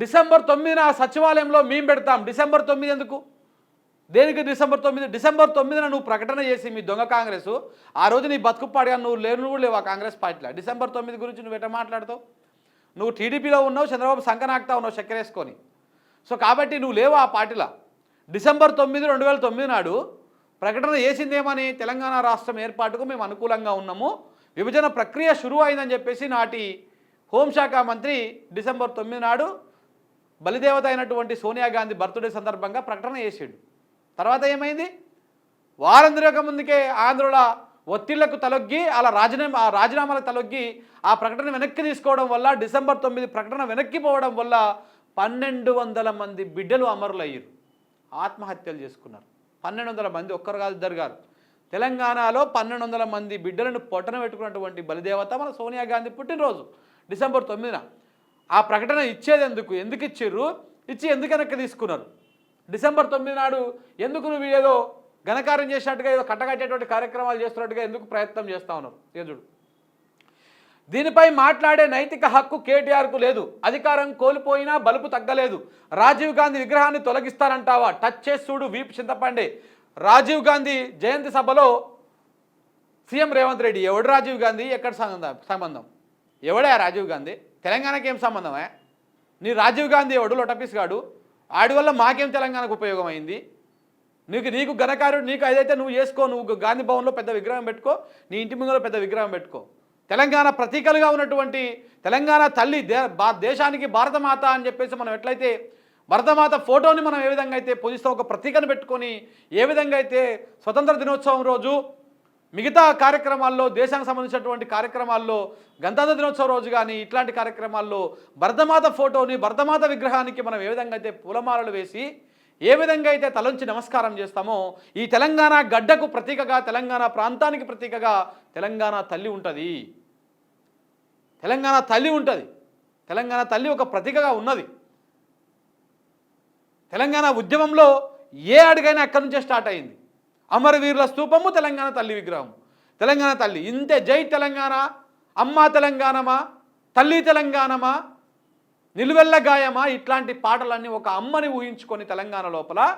December తొమ్మిదిన సచివాలయంలో మేము పెడతాం. డిసెంబర్ తొమ్మిది ఎందుకు? దేనికి డిసెంబర్ తొమ్మిది? డిసెంబర్ తొమ్మిదిన నువ్వు ప్రకటన చేసి మీ దొంగ కాంగ్రెస్ ఆ రోజు నీ బతుకుపాడిగా నువ్వు లేను కూడా లేవు ఆ కాంగ్రెస్ పార్టీలో. డిసెంబర్ తొమ్మిది గురించి నువ్వు ఎట్లా మాట్లాడతావు? నువ్వు టీడీపీలో ఉన్నావు చంద్రబాబు సంకనాక్తా ఉన్నావు చక్కెరేసుకొని. సో కాబట్టి నువ్వు లేవు ఆ పార్టీలో. డిసెంబర్ తొమ్మిది రెండు వేల తొమ్మిది నాడు ప్రకటన చేసిందేమని తెలంగాణ రాష్ట్రం ఏర్పాటుకు మేము అనుకూలంగా ఉన్నాము. విభజన ప్రక్రియ షురువు అయిందని చెప్పేసి నాటి హోంశాఖ మంత్రి డిసెంబర్ తొమ్మిది నాడు బలిదేవత అయినటువంటి సోనియా గాంధీ బర్త్డే సందర్భంగా ప్రకటన చేసాడు. తర్వాత ఏమైంది? వారం తిరగక ముందుకే ఆంధ్రుల ఒత్తిళ్ళకు తలొగ్గి అలా రాజీనామా ఆ రాజీనామాలకు తలొగ్గి ఆ ప్రకటన వెనక్కి తీసుకోవడం వల్ల డిసెంబర్ తొమ్మిది ప్రకటన వెనక్కి పోవడం వల్ల పన్నెండు వందల మంది బిడ్డలు అమరులయ్యారు. ఆత్మహత్యలు చేసుకున్నారు. పన్నెండు వందల మంది ఒక్కరు కాదు ఇద్దరు గారు తెలంగాణలో పన్నెండు వందల మంది బిడ్డలను పొట్టన పెట్టుకున్నటువంటి బలిదేవత మన సోనియా గాంధీ పుట్టినరోజు డిసెంబర్ తొమ్మిదిన. ఆ ప్రకటన ఇచ్చేది ఎందుకు ఎందుకు ఇచ్చిర్రు? ఇచ్చి ఎందుకు వెనక్కి తీసుకున్నారు? డిసెంబర్ తొమ్మిది నాడు ఎందుకు నువ్వు ఏదో ఘనకార్యం చేసినట్టుగా ఏదో కట్టకట్టేటువంటి కార్యక్రమాలు చేస్తున్నట్టుగా ఎందుకు ప్రయత్నం చేస్తా ఉన్నారు ఏజుడు దీనిపై మాట్లాడే నైతిక హక్కు కేటీఆర్కు లేదు. అధికారం కోల్పోయినా బలుపు తగ్గలేదు. రాజీవ్ గాంధీ విగ్రహాన్ని తొలగిస్తానంటావా? టచ్ చేసి చూడు వీపు చింతపండే. రాజీవ్ గాంధీ జయంతి సభలో సీఎం రేవంత్ రెడ్డి ఎవడు రాజీవ్ గాంధీ? ఎక్కడ సంబంధం? సంబంధం? ఎవడే రాజీవ్ గాంధీ? తెలంగాణకి ఏం సంబంధమే నీ రాజీవ్ గాంధీ ఎవడు? లొటపిస్ గాడు. ఆడి వల్ల మాకేం తెలంగాణకు ఉపయోగం అయింది? నీకు నీకు ఘనకార్యుడు నీకు ఏదైతే నువ్వు చేసుకో నువ్వు గాంధీ భవన్లో పెద్ద విగ్రహం పెట్టుకో నీ ఇంటి ముందులో పెద్ద విగ్రహం పెట్టుకో. తెలంగాణ ప్రతీకలుగా ఉన్నటువంటి తెలంగాణ తల్లి దే బా దేశానికి భారతమాత అని చెప్పేసి మనం ఎట్లయితే భరతమాత ఫోటోని మనం ఏ విధంగా అయితే పూజిస్తాం ఒక ప్రతీకను పెట్టుకొని ఏ విధంగా అయితే స్వతంత్ర దినోత్సవం రోజు మిగతా కార్యక్రమాల్లో దేశానికి సంబంధించినటువంటి కార్యక్రమాల్లో గణతంత్ర దినోత్సవం రోజు కానీ ఇట్లాంటి కార్యక్రమాల్లో భరతమాత ఫోటోని భరతమాత విగ్రహానికి మనం ఏ విధంగా అయితే పూలమాలలు వేసి ఏ విధంగా అయితే తలంచి నమస్కారం చేస్తామో ఈ తెలంగాణ గడ్డకు ప్రతీకగా తెలంగాణ ప్రాంతానికి ప్రతీకగా తెలంగాణ తల్లి ఉంటుంది. తెలంగాణ తల్లి ఉంటుంది. తెలంగాణ తల్లి ఒక ప్రతీకగా ఉన్నది. తెలంగాణ ఉద్యమంలో ఏ అడుగైనా అక్కడి నుంచే స్టార్ట్ అయింది? అమరవీరుల స్తూపము తెలంగాణ తల్లి విగ్రహం. తెలంగాణ తల్లి. ఇంతే జై తెలంగాణ అమ్మ తెలంగాణమా తల్లి తెలంగాణమా నిలువెల్ల గాయమా ఇట్లాంటి పాటలన్నీ ఒక అమ్మని ఊహించుకొని తెలంగాణ లోపల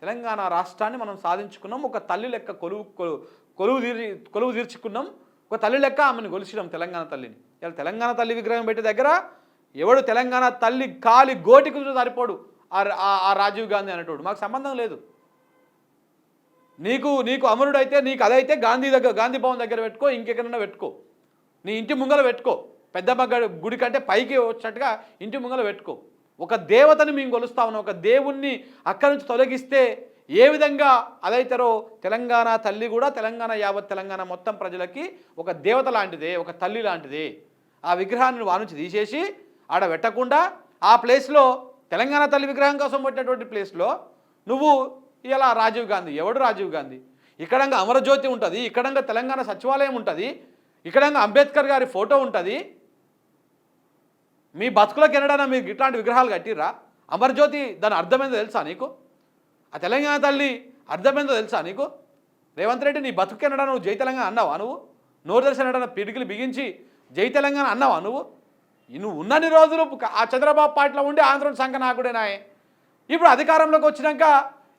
తెలంగాణ రాష్ట్రాన్ని మనం సాధించుకున్నాం. ఒక తల్లి లెక్క కొలువు కొలు- కొలువు తీరి కొలువు తీర్చుకున్నాం. ఒక తల్లి లెక్క ఆమెను గొలిచినాం తెలంగాణ తల్లిని. ఇలా తెలంగాణ తల్లి విగ్రహం పెట్టే దగ్గర ఎవడు తెలంగాణ తల్లి కాలి గోటికి సరిపోడు. ఆ ఆ- ఆ రాజీవ్ గాంధీ అనేటోడు. మాకు సంబంధం లేదు. నీకు నీకు అమరుడైతే నీకు అదైతే గాంధీ దగ్గర గాంధీ భవన్ దగ్గర పెట్టుకో ఇంకెక్కడైనా పెట్టుకో. నీ ఇంటి ముంగల పెట్టుకో. పెద్దమ్మ గడి- గుడి కంటే పైకి వచ్చినట్టుగా ఇంటి ముంగల పెట్టుకో. ఒక దేవతని మేము కొలుస్తా ఉన్నాం. ఒక దేవుణ్ణి అక్కడి నుంచి తొలగిస్తే ఏ విధంగా అదైతారో తెలంగాణ తల్లి కూడా తెలంగాణ యావత్ తెలంగాణ మొత్తం ప్రజలకి ఒక దేవత లాంటిదే ఒక తల్లి లాంటిదే. ఆ విగ్రహాన్ని నువ్వు నుంచి తీసేసి ఆడ పెట్టకుండా ఆ ప్లేస్లో తెలంగాణ తల్లి విగ్రహం కోసం పెట్టినటువంటి ప్లేస్లో నువ్వు ఇలా రాజీవ్ గాంధీ? ఎవడు రాజీవ్ గాంధీ? ఇక్కడంగా అమరజ్యోతి ఉంటుంది ఇక్కడంగా తెలంగాణ సచివాలయం ఉంటుంది ఇక్కడంగా అంబేద్కర్ గారి ఫోటో ఉంటుంది. మీ బతుకులకు ఎనడైనా మీరు ఇట్లాంటి విగ్రహాలు కట్టిర్రా? అమరజ్యోతి దాని అర్థమైందో తెలుసా నీకు? ఆ తెలంగాణ తల్లి అర్థమైందో తెలుసా నీకు? రేవంత్ రెడ్డి నీ బతుకు ఎనడా నువ్వు జై తెలంగాణ అన్నావా నువ్వు? నోరు తెలిసిన పిడికిలు బిగించి జై తెలంగాణ అన్నావా నువ్వు? నువ్వు ఉన్నన్ని రోజులు ఆ చంద్రబాబు పార్టీలో ఉండి ఆంధ్రుని సంఘ నాకుడేనాయే ఇప్పుడు అధికారంలోకి వచ్చినాక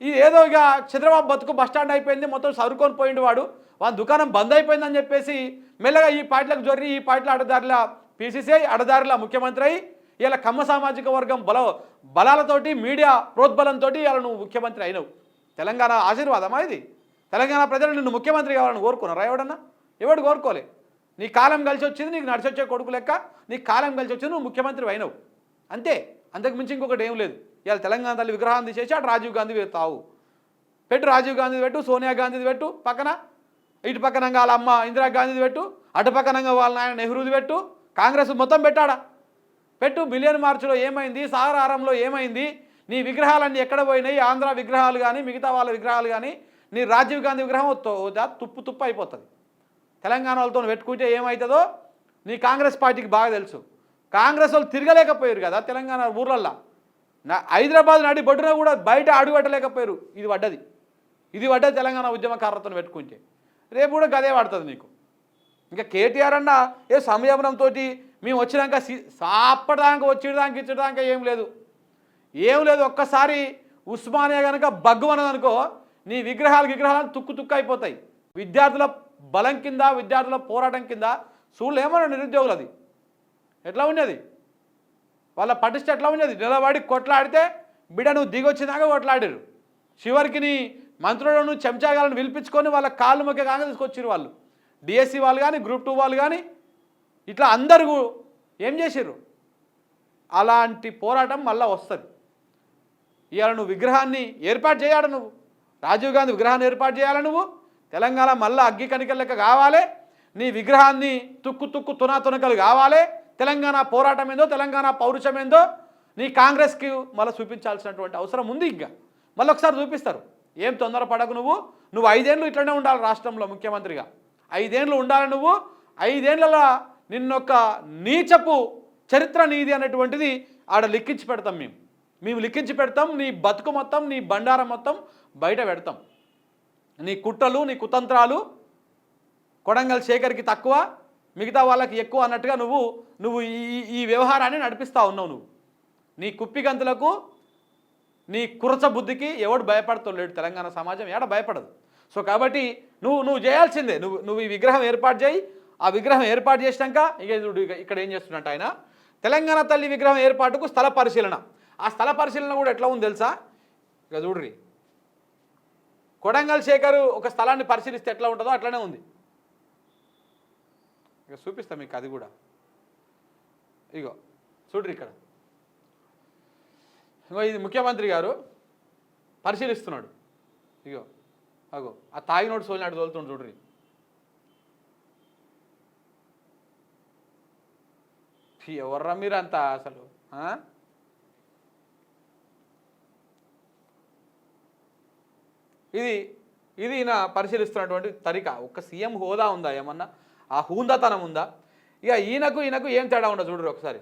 ఈ ఏదో ఇక చంద్రబాబు బతుకు బస్టాండ్ అయిపోయింది మొత్తం సరుకొని పోయిండు వాడు. వాళ్ళ దుకాణం బంద్ అయిపోయిందని చెప్పేసి మెల్లగా ఈ పార్టీలకు జొర్రి ఈ పార్టీల అడదారుల పీసీసీఐ అడదారుల ముఖ్యమంత్రి అయి ఇలా కమ్మ సామాజిక వర్గం బల బలాలతోటి మీడియా ప్రోద్బలంతో ఇలా నువ్వు ముఖ్యమంత్రి అయినవు. తెలంగాణ ఆశీర్వాదమా ఇది? తెలంగాణ ప్రజలు నిన్ను ముఖ్యమంత్రి కావాలని కోరుకున్నారా ఎవడన్నా? ఎవడు కోరుకోలే. నీ కాలం కలిసి వచ్చింది నీకు నడిచొచ్చే కొడుకు లెక్క నీ కాలం కలిసి వచ్చింది నువ్వు ముఖ్యమంత్రి అయినవు. అంతే. అంతకు మించి ఇంకొకటి ఏం లేదు. ఇవాళ తెలంగాణ తల్లి విగ్రహం తీసేసి అటు రాజీవ్ గాంధీ తావు పెట్టు రాజీవ్ గాంధీ పెట్టు సోనియా గాంధీది పెట్టు పక్కన ఇటు పక్కనంగా వాళ్ళ అమ్మ ఇందిరాగాంధీది పెట్టు అటు పక్కనంగా వాళ్ళ నాయన నెహ్రూది పెట్టు కాంగ్రెస్ మొత్తం పెట్టాడా? పెట్టు బిలియన్ మార్చిలో ఏమైంది సాగరారంలో ఏమైంది నీ విగ్రహాలన్నీ ఎక్కడ పోయినాయి ఆంధ్ర విగ్రహాలు కానీ మిగతా వాళ్ళ విగ్రహాలు కానీ నీ రాజీవ్ గాంధీ విగ్రహం తో- తుప్పు తుప్పు అయిపోతుంది. తెలంగాణ వాళ్ళతో పెట్టుకుంటే ఏమవుతుందో నీ కాంగ్రెస్ పార్టీకి బాగా తెలుసు. కాంగ్రెస్ వాళ్ళు తిరగలేకపోయారు కదా తెలంగాణ ఊర్లల్లో. నా హైదరాబాద్ నడి బొడ్డున కూడా బయట అడుగుపెట్టలేకపోయారు ఇది పడ్డది. ఇది పడ్డది తెలంగాణ ఉద్యమకారులతో పెట్టుకుంటే. రేపు కూడా గదే పడుతుంది నీకు. ఇంకా కేటీఆర్ అన్న ఏ సంయమనంతో మేము వచ్చినాక సి- సాపడానికి వచ్చేదాకా ఇచ్చడానికి ఏం లేదు. ఏం లేదు ఒక్కసారి ఉస్మానియా కనుక బగ్గు అనుకో నీ విగ్రహాలు విగ్రహాలు తుక్కు తుక్కు అయిపోతాయి. విద్యార్థుల బలం కింద విద్యార్థుల పోరాటం కింద చూడలేమన్నా నిరుద్యోగులు అది ఎట్లా ఉండేది? వాళ్ళ పటిష్ట ఎట్లా ఉన్నది? నిలబడి కొట్లాడితే బిడ్డ నువ్వు దిగొచ్చినాక కొట్లాడారు చివరికి నీ మంత్రులను చెంచాగాలను పిలిపించుకొని వాళ్ళ కాళ్ళు మొక్క కాగా తీసుకొచ్చారు వాళ్ళు. డిఎస్సి వాళ్ళు కానీ గ్రూప్ టూ వాళ్ళు కానీ ఇట్లా అందరూ ఏం చేశారు అలాంటి పోరాటం మళ్ళీ వస్తుంది. ఇవాళ నువ్వు విగ్రహాన్ని ఏర్పాటు చేయాలి నువ్వు. రాజీవ్ గాంధీ విగ్రహాన్ని ఏర్పాటు చేయాలి నువ్వు. తెలంగాణ మళ్ళీ అగ్గి కణికల లెక్క కావాలి. నీ విగ్రహాన్ని తుక్కు తుక్కు తునా తునకలు కావాలి. తెలంగాణ పోరాటం ఏందో తెలంగాణ పౌరుషం ఏందో నీ కాంగ్రెస్కి మళ్ళీ చూపించాల్సినటువంటి అవసరం ఉంది ఇంకా. మళ్ళీ ఒకసారి చూపిస్తారు. ఏం తొందరపడకు నువ్వు. నువ్వు ఐదేళ్ళు ఇట్లనే ఉండాలి రాష్ట్రంలో ముఖ్యమంత్రిగా. ఐదేళ్ళు ఉండాలి నువ్వు. ఐదేళ్ళలో నిన్నొక్క నీచపు చరిత్ర నీది అనేటువంటిది ఆడ లిక్కించి పెడతాం మేము. మేము లిక్కించి పెడతాం. నీ బతుకు మొత్తం నీ బండారం మొత్తం బయట పెడతాం. నీ కుట్రలు నీ కుతంత్రాలు కొడంగల్ శేఖర్కి తక్కువ. మిగతా వాళ్ళకి ఎక్కువ అన్నట్టుగా నువ్వు నువ్వు ఈ ఈ- వ్యవహారాన్ని నడిపిస్తూ ఉన్నావు నువ్వు. నీ కుప్పిగంతులకు నీ కురచ బుద్ధికి ఎవడు భయపడతలేడు తెలంగాణ సమాజం ఏడ భయపడదు. సో కాబట్టి నువ్వు నువ్వు చేయాల్సిందే. నువ్వు నువ్వు ఈ విగ్రహం ఏర్పాటు చేయి. ఆ విగ్రహం ఏర్పాటు చేసినాక ఇక చూడు ఇక ఇక్కడ ఏం చేస్తున్నట్టు ఆయన? తెలంగాణ తల్లి విగ్రహం ఏర్పాటుకు స్థల పరిశీలన. ఆ స్థల పరిశీలన కూడా ఎట్లా ఉంది తెలుసా? ఇక చూడ్రి. కొడంగల్ శేఖర్ ఒక స్థలాన్ని పరిశీలిస్తే ఎట్లా ఉంటుందో అట్లనే ఉంది. ఇక చూపిస్తాం మీకు అది కూడా. ఇగో చూడ్రి ఇక్కడ. ఇగో ఇది ముఖ్యమంత్రి గారు పరిశీలిస్తున్నాడు. ఇగో అగో ఆ తాగినోడు సోలినాడు తోలుతుండు చూడరి. ఎవర్రా మీరు అంతా అసలు ఆ? ఇది ఇది ఈయన పరిశీలిస్తున్నటువంటి తరిక. ఒక్క సీఎం హోదా ఉందా ఏమన్నా? ఆ హూందాతనం ఉందా? ఇక ఈయనకు ఈయనకు ఏం తేడా ఉండదు చూడరు ఒకసారి.